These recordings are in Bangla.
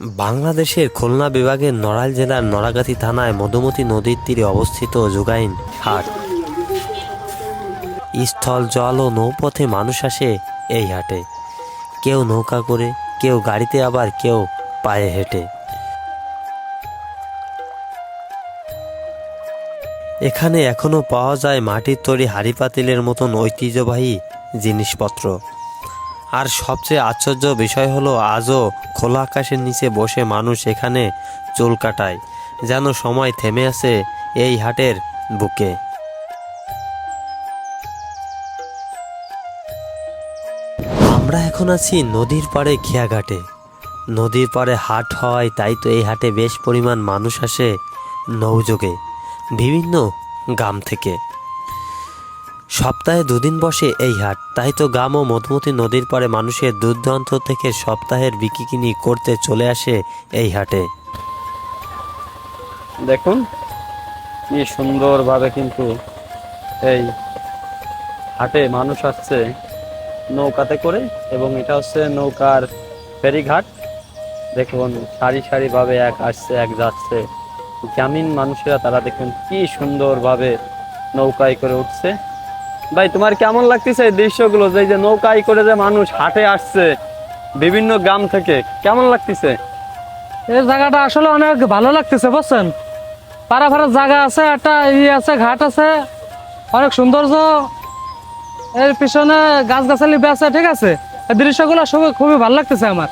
বাংলাদেশের খুলনা বিভাগের নড়াইল জেলার নড়াগাতি থানায় মধুমতি নদীর তীরে অবস্থিত জুগাইন হাট। স্থল, জল ও নৌপথে মানুষ আসে এই হাটে। কেউ নৌকা করে, কেউ গাড়িতে আবার কেউ পায়ে হেঁটে। এখানে এখনও পাওয়া যায় মাটির তৈরি হাড়ি পাতিলের মতন ঐতিহ্যবাহী জিনিসপত্র। আর সবচেয়ে আশ্চর্য বিষয় হলো আজও খোলা আকাশের নিচে বসে মানুষ এখানে চুল কাটায়, যেন সময় থেমে আছে এই হাটের বুকে। আমরা এখন আছি নদীর পাড়ে খেয়াঘাটে নদীর পাড়ে হাট হয়, তাই তো এই হাটে বেশ পরিমাণ মানুষ আসে নৌযোগে বিভিন্ন গ্রাম থেকে। সপ্তাহে দুদিন বসে এই হাট। তাই তো গ্রাম ও মধুমতি নদীর পাড়ে মানুষের দুর্দান্ত থেকে সপ্তাহের বিকিকিনি করতে চলে আসে এই হাটে। দেখুন, কি সুন্দরভাবে কিন্তু এই হাটে মানুষ আসছে নৌকাতে করে এবং এটা হচ্ছে নৌকার ফেরিঘাট। দেখুন, সারি সারিভাবে এক আসছে, এক যাচ্ছে। গ্রামীণ মানুষেরা তারা দেখুন কি সুন্দরভাবে নৌকায় করে উঠছে। ভাই তোমার কেমন লাগতেছে এই দৃশ্যগুলো? যে যে নৌকায় করে যে মানুষ হাটে আসছে বিভিন্ন গ্রাম থেকে কেমন লাগতেছে? এই জায়গাটা আসলে অনেক ভালো লাগতেছে বুঝছেন? পাড়া ফাড়া জায়গা আছে একটা ইয়ে আছে ঘাট আছে অনেক সৌন্দর্য। এর পিছনে গাছ গাছালি বেছে ঠিক আছে? এই দৃশ্যগুলো সবই খুবই ভালো লাগতেছে আমার।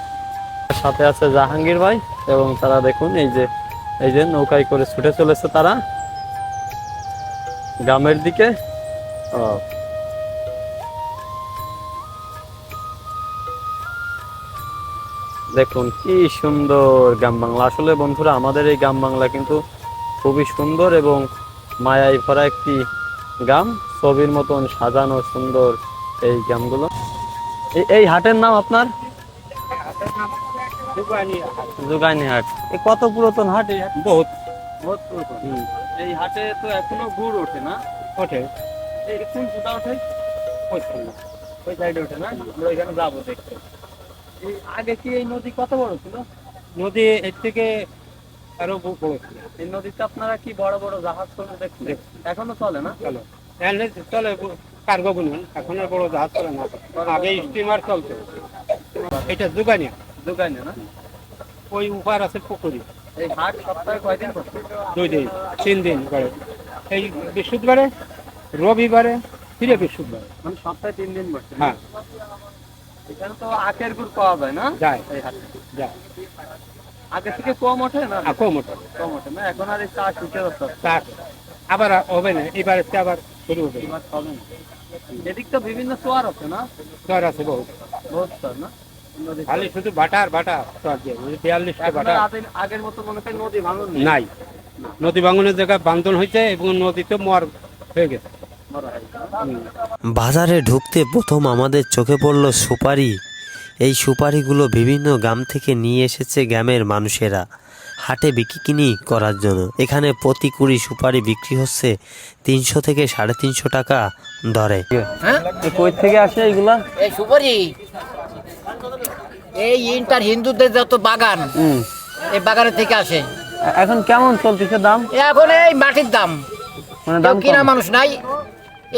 সাথে আছে জাহাঙ্গীর ভাই এবং তারা দেখুন এই যে এই যে নৌকায় করে ছুটে চলেছে তারা। গ্রামের দিকে। দেখুন কি সুন্দর গ্রাম বাংলা। আসলে বন্ধুরা আমাদের এই গ্রাম বাংলা কিন্তু খুবই সুন্দর এবং মায়ায় ভরা একটি গ্রাম। ছবির মতন সাজানো সুন্দর এই গ্রামগুলো। এই- এই হাটের নাম আপনার? জুগাইনি হাট এ কত পুরাতন হাট এই হাট? বহুত। বহুত পুরাতন। এই হাটে তো এখনও গুড় ওঠে না? ওঠে। এই কোন ফুটা ওঠে ওই ওই সাইডে ওঠে না? আমরা ওইখানে যাব দেখতে। এই আগে কি এই নদী কত বড় ছিল? নদী এর থেকে আরও বড় ছিল। এই নদীতে আপনারা কি বড় বড় জাহাজ করে দেখতে এখনও চলে না? চলো। চলে কার্গো বুনন এখন আর বড় জাহাজ চলে না। আগে স্টিমার চলতো। এটা দোকানে দোকানে না? ওই উপার আছে পুকুরি। এই হাট সপ্তাহে কয়দিন দুই দিন তিন দিন করে। এই বৃহস্পতিবারে রবিবারে ফিরে বৃহস্পতিবারে। মানে সপ্তাহে তিন দিন বসছে না? হ্যাঁ। এখানে তো আখের গুড় পাওয়া যায় না? যায়। যায়। আগে থেকে কম ওঠে না? আকো মোটর কম ওঠে না? এখন আর এই চা শুকে যাচ্ছে আবার হবে না। এবারে আবার শুরু হবে। এবার হবে না। এদিক তো বিভিন্ন চোয়ার আছে না? চর আছে বহুত। বহুত চর না? খালি শুধু বাটার বাটা চর দিয়ে। বিয়াল্লিশটা আগে- আগের মতো মনে হয় নদী ভাঙন নাই। নদী ভাঙনের জায়গায় বান্ধন হয়েছে এবং নদীতে মর হয়ে গেছে। হয়। বাজারে ঢুকতে প্রথম আমাদের চোখে পড়ল সুপারি। এই সুপারিগুলো বিভিন্ন গ্রাম থেকে নিয়ে এসেছে গ্রামের মানুষেরা। হাটে বিক্রি করার জন্য। এখানে প্রতি কুড়ি সুপারি বিক্রি হচ্ছে তিনশো থেকে সাড়ে তিনশো টাকা দরে। এ কই থেকে আসে এই সুপারি। এই ইন্টার হিন্দুদের যত বাগান এই বাগানের থেকে আসে। এখন কেমন চলতেছে দাম? এখন এই মাটির দাম। মানে দাম কিনা মানুষ নাই।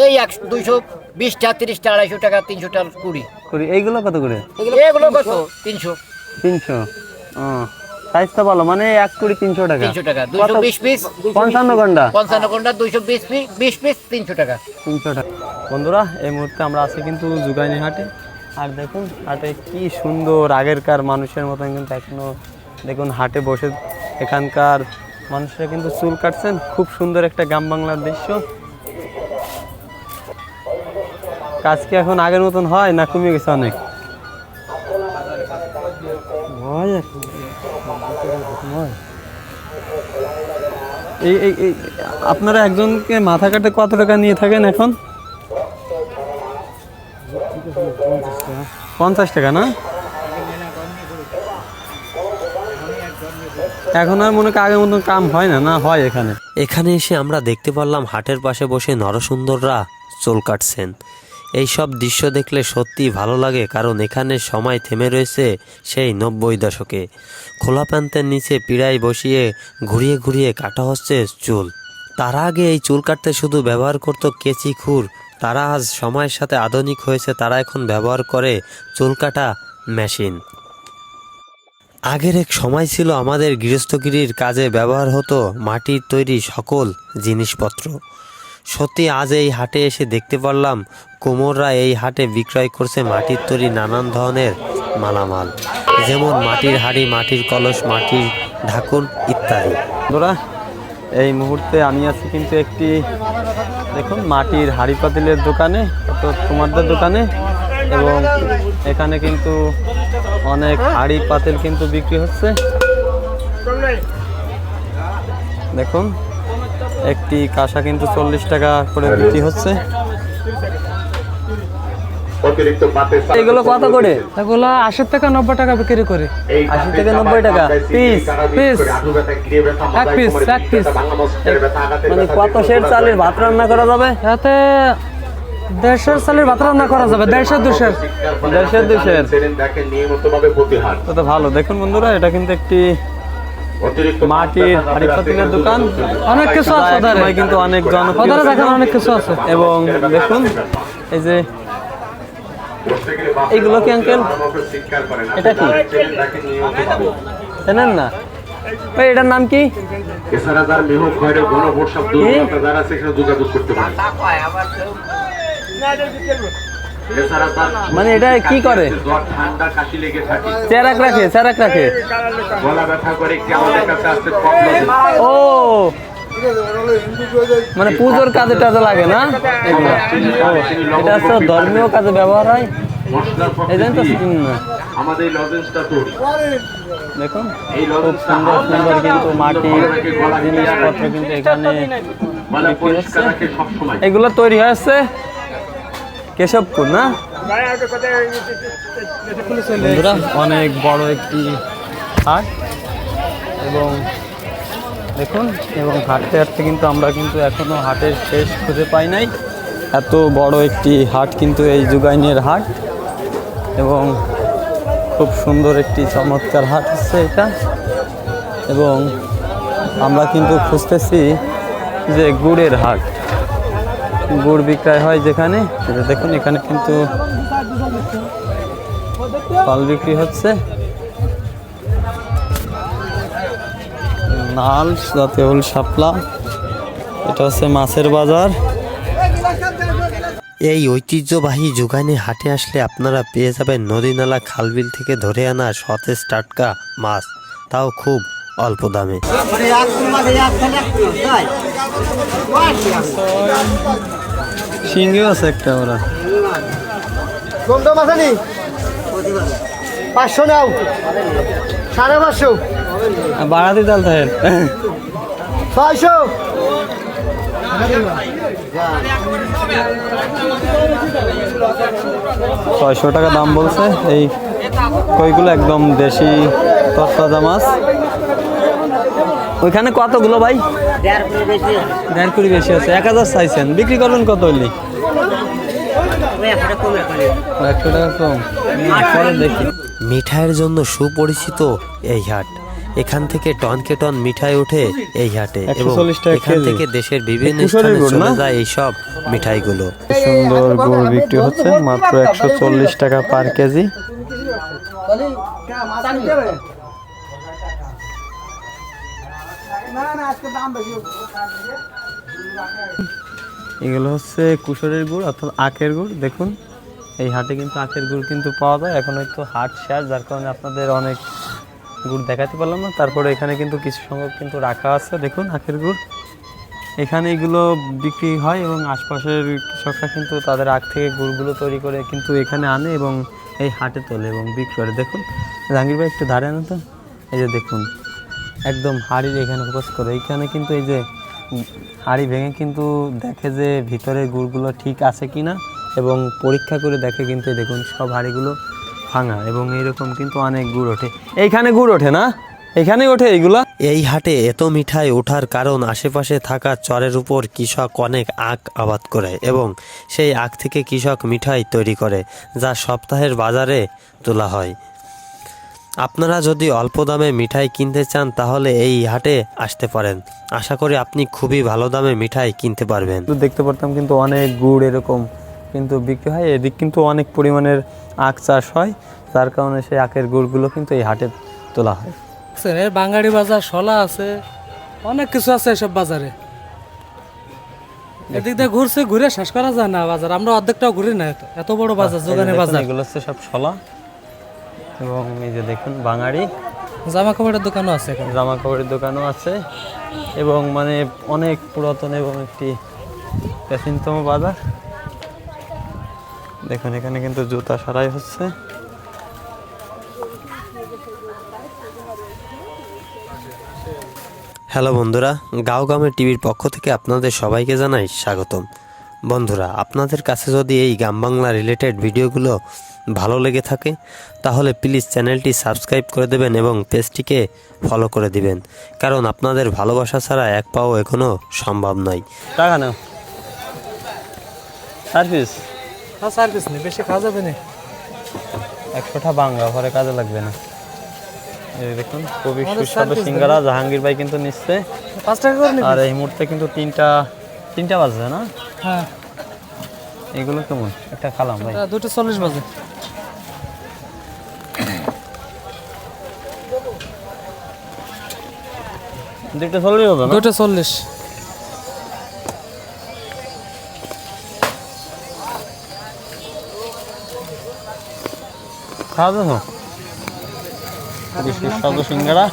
এই এক দুইশো বিশটা তিরিশটা আড়াইশো টাকা তিনশো টাকা কুড়ি করি এইগুলো কত করে? এগুলো কত? তিনশো তিনশো। সাইজটা ভালো মানে এক কুড়ি তিনশো টাকা। তিনশো টাকা দুইশো বিশ পিস পঞ্চান্ন ঘণ্টা। পঞ্চান্ন ঘণ্টা দুইশো বিশ পিস বিশ পিস তিনশো টাকা। তিনশো টাকা। বন্ধুরা এই মুহূর্তে আমরা আছি কিন্তু জুগাইনি হাটে। আর দেখুন হাটে কি সুন্দর আগেরকার মানুষের মতন কিন্তু এখনও দেখুন হাটে বসে এখানকার মানুষরা কিন্তু চুল কাটছেন। খুব সুন্দর একটা গ্রাম বাংলার দৃশ্য। কাজ কি এখন আগের মতন হয় না কমে গেছে অনেক। এই আপনারা একজনকে মাথা কাটে কত টাকা নিয়ে থাকেন এখন? পঞ্চাশ টাকা না? এখন আর মনে আগের মতন কাম হয় না না হয় এখানে? এখানে এসে আমরা দেখতে পারলাম হাটের পাশে বসে নরসুন্দররা চুল কাটছেন। এই সব দৃশ্য দেখলে সত্যি ভালো লাগে, কারণ এখানে সময় থেমে রয়েছে সেই নব্বই দশকে। খোলা প্যান্তের নিচে পীড়ায় বসিয়ে ঘুরিয়ে ঘুরিয়ে কাটা হচ্ছে চুল। তার আগে এই চুল কাটতে শুধু ব্যবহার করত কেচি খুর। তারা আজ সময়ের সাথে আধুনিক হয়েছে, তারা এখন ব্যবহার করে চুল কাটা মেশিন। আগের এক সময় ছিল আমাদের গৃহস্থগিরির কাজে ব্যবহার হতো মাটির তৈরি সকল জিনিসপত্র। সত্যি আজ এই হাটে এসে দেখতে পারলাম কুমোররা এই হাটে বিক্রয় করছে মাটির তৈরি নানান ধরনের মালামাল। যেমন মাটির হাড়ি, মাটির কলস, মাটির ঢাকুন ইত্যাদি। বন্ধুরা, এই মুহূর্তে আমি আছি কিন্তু একটি, দেখুন, মাটির হাড়ি পাতিলের দোকানে তোমাদের দোকানে। এবং এখানে কিন্তু অনেক হাড়ি পাতিল কিন্তু বিক্রি হচ্ছে। দেখুন একটি কাঁসা কিন্তু চল্লিশ টাকা করে বিক্রি হচ্ছে। এগুলো কত করে? এগুলো আশি থেকে নব্বই টাকা বিক্রি করি। আশি থেকে নব্বই টাকা। Piece piece. এক পিস, এক পিস। মানে কত সেট চালের ভাত রান্না করা যাবে? এতে দেড়শোর চালের ভাত রান্না করা যাবে দেড়শো দুশোর। দেড়শের দুশের। তো ভালো। দেখুন বন্ধুরা এটা কিন্তু একটি মাটির হাড়ি পাতিলের দোকান অনেক কিছু আছে ওদের কিন্তু অনেক জনপ্রিয়। দেখেন অনেক কিছু আছে। এবং দেখুন এই যে এইগুলো কি uncle? এটা কি? জানেন না? ভাই এটার নাম কি? এছাড়া যার মেহ খয়ের ঘন বর্ষা দুর্বলতা যারা সেখানে যোগাযোগ করতে পারে। তার মানে এটা কি করে? জ্বর ঠান্ডা কাশি লেগে থাকে। চেরাক রাখে চেরাক রাখে। গলা ব্যথা করে একটি আমাদের কাছে আসছে ও। মানে পুজোর কাজে টাজে লাগে না? এটা হচ্ছে ধর্মীয় কাজে ব্যবহার হয়? তো আমাদের লজেন্সটা তৈরি দেখুন খুব সুন্দর সুন্দর কিন্তু মাটির জিনিসপত্র কিন্তু এখানে পরিষ্কার রাখে সবসময়। এগুলো তৈরি হয়েছে? কেশবপুর না? বন্ধুরা, অনেক বড় একটি হাট এবং দেখুন, এবং হাঁটতে হাঁটতে কিন্তু আমরা কিন্তু এখনও হাটের শেষ খুঁজে পাই নাই। এত বড় একটি হাট কিন্তু এই যুগাইনের হাট এবং খুব সুন্দর একটি চমৎকার হাট হচ্ছে এটা। এবং আমরা কিন্তু খুঁজতেছি যে গুড়ের হাট। গুড় বিক্রয় হয় যেখানে এই যে দেখুন এখানে কিন্তু ফল বিক্রি হচ্ছে। নাল জাতীয় হল শাপলা এটা হচ্ছে মাছের বাজার। এই ঐতিহ্যবাহী যোগানে হাটে আসলে আপনারা পেয়ে যাবেন নদী নালা খালবিল থেকে ধরে আনা সতেজ টাটকা মাছ। তাও খুব অল্প দামে। শিঙ্গিও আছে একটা ওরা। কম দাম আছে নি? পাঁচশো নাও। সাড়ে পাঁচশো। বাড়াতে চাল থাকেন ছয়শো। ছয়শো টাকা দাম বলছে। এই কইগুলো একদম দেশি তত্তাজা মাছ। ওইখানে কতগুলো ভাই? দেড় কুড়ি বেশি আছে এক হাজার চাইছেন। বিক্রি করবেন কত হলি একশো টাকা কম। দেখি। মিঠাইয়ের জন্য সুপরিচিত এই হাট। এখান থেকে টনকে টন মিঠাই ওঠে এই হাটে এবং এখান থেকে দেশের বিভিন্ন স্থানে চলে? যায় এইসব মিঠাইগুলো। সুন্দর গুড় বিক্রি হচ্ছে মাত্র একশো চল্লিশ টাকা পার কেজি। এগুলো হচ্ছে কুশরের গুড় অর্থাৎ আখের গুড়। দেখুন, এই হাটে কিন্তু আখের গুড় কিন্তু পাওয়া যায়। এখন একটু হাট শেয়ার যার কারণে আপনাদের অনেক গুড় দেখাতে পারলাম না। তারপরে এখানে কিন্তু কিছু সংখ্যক কিন্তু রাখা আছে। দেখুন, আখের গুড়। এখানে এগুলো বিক্রি হয় এবং আশপাশের কৃষকরা কিন্তু তাদের আখ থেকে গুড়গুলো তৈরি করে কিন্তু এখানে আনে এবং এই হাটে তোলে এবং বিক্রি করে। দেখুন, জাহাঙ্গীর ভাই, একটু ধারে না তো। এই যে দেখুন একদম হাড়ির এখানে ফোকাস করে। এইখানে কিন্তু এই যে হাড়ি ভেঙে কিন্তু দেখে যে ভিতরের গুড়গুলো ঠিক আছে কি না এবং পরীক্ষা করে দেখে কিন্তু দেখুন সব হাড়িগুলো ভাঙা এবং এইরকম কিন্তু অনেক গুড় ওঠে। এইখানে গুড় ওঠে না? এখানে ওঠে এইগুলা? এই হাটে এত মিঠাই ওঠার কারণ আশেপাশে থাকা চরের উপর কৃষক অনেক আখ আবাদ করে এবং সেই আখ থেকে কৃষক মিঠাই তৈরি করে, যা সপ্তাহের বাজারে তোলা হয়। আপনারা যদি অল্প দামে মিঠাই কিনতে চান তাহলে এই হাটে আসতে পারেন। আশা করি আপনি খুবই ভালো দামে মিঠাই কিনতে পারবেন। দেখতে পারতাম কিন্তু অনেক গুড় এরকম কিন্তু বিক্রি হয়। এদিক কিন্তু অনেক পরিমাণের আখ চাষ হয় যার কারণে সেই আখের গুড়গুলো কিন্তু এই হাটে তোলা হয়। এর বাঙালি বাজার শলা আছে অনেক কিছু আছে এসব বাজারে। এদিক দিয়ে ঘুরছে ঘুরে শেষ করা যায় না বাজার। আমরা অর্ধেকটাও ঘুরি না এত বড় বাজার যোগানে দেখুন, বাজার। এগুলো হচ্ছে সব শলা। এবং এই যে দেখুন বাঙালি। জামা কাপড়ের দোকানও আছে এখানে। জামা কাপড়ের দোকানও আছে। এবং মানে অনেক পুরাতন এবং একটি প্রাচীনতম বাজার। দেখুন এখানে কিন্তু জুতা সারাই হচ্ছে। হ্যালো বন্ধুরা গাঁও গ্রামের টিভির পক্ষ থেকে আপনাদের সবাইকে জানাই স্বাগতম। বন্ধুরা আপনাদের কাছে যদি এই গ্রাম বাংলা রিলেটেড ভিডিওগুলো ভালো লেগে থাকে তাহলে প্লিজ চ্যানেলটি সাবস্ক্রাইব করে দেবেন এবং পেজটিকে ফলো করে দিবেন। কারণ আপনাদের ভালোবাসা ছাড়া এক পাও এখনও সম্ভব নয়। টাকা নাও। চার পিস হ্যাঁ সার্ভিস নেই বেশি খাওয়া যাবে না। একশোটা বাংলা ঘরে কাজে লাগবে না। এই দেখুন আমাদের সুস্বাদু সিঙ্গারা জাহাঙ্গীর ভাই কিন্তু নিচ্ছে। আর এই মুহূর্তে কিন্তু তিনটা তিনটা বাজছে না? হ্যাঁ। এগুলো কেমন? একটা খালাম ভাই। দুটো চল্লিশ বাজে। দুইটা চল্লিশ হবে দুটো চল্লিশ। খাওয়া যাব খুবই সুস্বাদু সিঙ্গারা